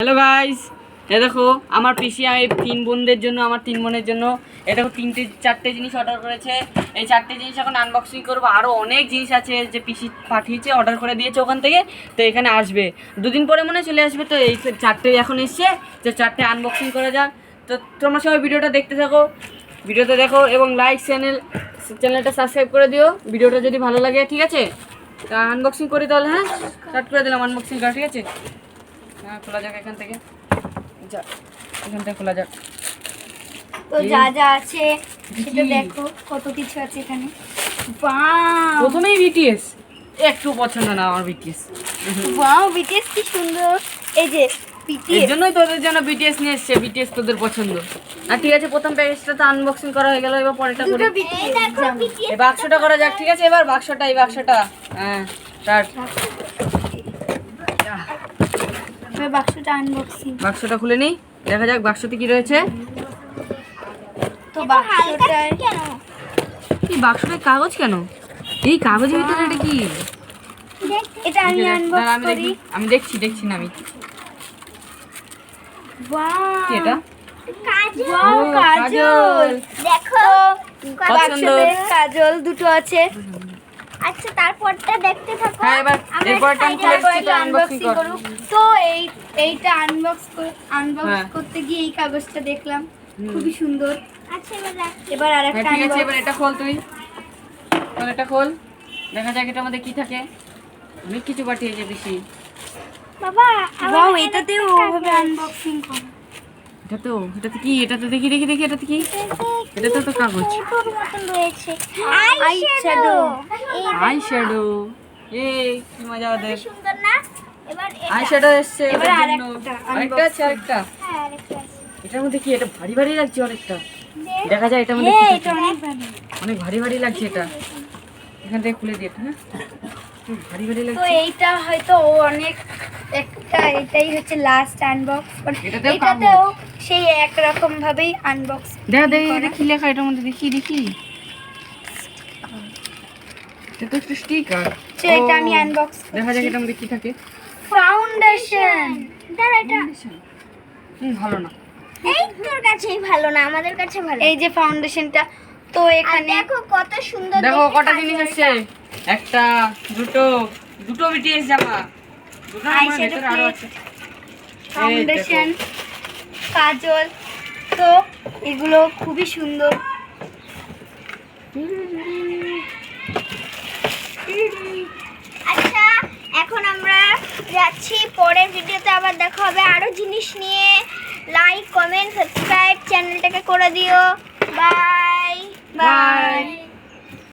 Hello guys এ দেখো, আমার পিসি এই তিন বোনদের জন্য, আমার তিন বোনের জন্য, এ দেখো, তিনটে, চারটে জিনিস অর্ডার করেছে। এই চারটে জিনিস এখন আনবক্সিং করব। আরও অনেক জিনিস আছে যে পিসি পাঠিয়েছে অর্ডার করে দিয়েছে ওখান থেকে, তো এখানে আসবে। দুদিন পরে মনে চলে আসবে, তো এই চারটে এখন এসছে যে চারটে আনবক্সিং করা যাক। তো তোমরা সবাই ভিডিওটা দেখতে থাকো। ভিডিওটা দেখো এবং লাইক চ্যানেল চ্যানেলটা সাবস্ক্রাইব করে দিও। ভিডিওটা যদি ভালো লাগে, ঠিক আছে? তা আনবক্সিং করি তাহলে হ্যাঁ? স্টার্ট করে দিলাম আনবক্সিং করা, ঠিক আছে? হ্যাঁ খোলা যাক এখান থেকে। যা এখান থেকে খোলা যাক। তো যা যা আছে সেটা দেখো কত কিছু আছে এখানে। ওয়াও প্রথমেই বিটিএস একটু পছন্দ না আমার বিটিএস ওয়াও বিটিএস কি সুন্দর। এই যে এর জন্যই তোদের জন্য বিটিএস নিয়ে এসছে বিটিএস তোদের পছন্দ। আর ঠিক আছে প্রথম প্যাকেজটা তো আনবক্সিং করা হয়ে গেল এবার পরেরটা করি। এই বাক্সটা করা যাক ঠিক আছে? এবার বাক্সটা এই বাক্সটা হ্যাঁ স্টার্ট বাক্সটা আনবক্সিং বাক্সটা খুলে নিই দেখা যাক বাক্সতে কি রয়েছে। তো বাক্সটায় এই বাক্সটায় কাগজ কেন? এই কাগজের ভিতরে এটা কি? এটা আমি আনবক্স করি। আমি দেখছি দেখছি না আমি। ওয়াও এটা? কাজল। দেখো পছন্দ। কাজল দুটো আছে। আচ্ছা তারপরটা দেখতে থাকো। হ্যাঁ এবার এরপরটা আমি খুলে তো আনবক্সিং আনবক্সিং তো এই এইটা আনবক্স আনবক্স হ্যাঁ। করতে গিয়ে এই কাগজটা দেখলাম। খুবই সুন্দর। আচ্ছা এবার আর হ্যাঁ একটা ঠিক আছে এবার এটা খোল তুই। খোল এটা খোল। দেখা যাক এটার মধ্যে কি থাকে। অনেক কিছু পাঠিয়েছে বেশি বাবা ওয়াও এটাতেও ওভাবে আনবক্সিং করো। এটা তো এটাতে কি? এটা তো দেখি দেখি দেখি এটাতে কি? এটা তো তো কাগজ। তোর মতন রয়েছে। আই শ্যাডো আই শ্যাডো এ কি মজা ওদের। সুন্দর না? এবার আই শ্যাডো এসছে এবার আরেকটা আরেকটা আছে আরেকটা। হ্যাঁ আরেকটা আছে। এটার মধ্যে কি এটা ভারী ভারী লাগছে অনেকটা? দেখা। যায় এটার মধ্যে কি এটা। অনেক ভালো অনেক ভারী ভারী লাগছে এটা। এখান থেকে খুলে দিয়ে হ্যাঁ? ভারী ভারী তো লাগছে। এইটা হয়তো ও অনেক একটা এটাই হচ্ছে লাস্ট আনবক্স এটাতেও সেই এক রকম ভাবেই আনবক্স দেখা দেখি এটা কি লেখা এটার মধ্যে? দেখি দেখি। এটা তো একটা স্টিকার তো এটা আমি আনবক্স দেখা যাক এটার মধ্যে কি থাকে। ফাউন্ডেশন দাঁড়া এটা হুম ভালো না। এই তোর কাছেই ভালো না আমাদের কাছে ভালো এই যে ফাউন্ডেশনটা তো এখানে দেখো কত সুন্দর দেখো কটা জিনিস আছে। একটা দুটো দুটো বিটিএস জামা। ফাউন্ডেশন কাজল তো এগুলো খুবই সুন্দর। আচ্ছা এখন আমরা যাচ্ছি পরের ভিডিওতে আবার দেখা হবে। আরও জিনিস নিয়ে। লাইক কমেন্ট সাবস্ক্রাইব চ্যানেলটাকে করে দিও। Bye bye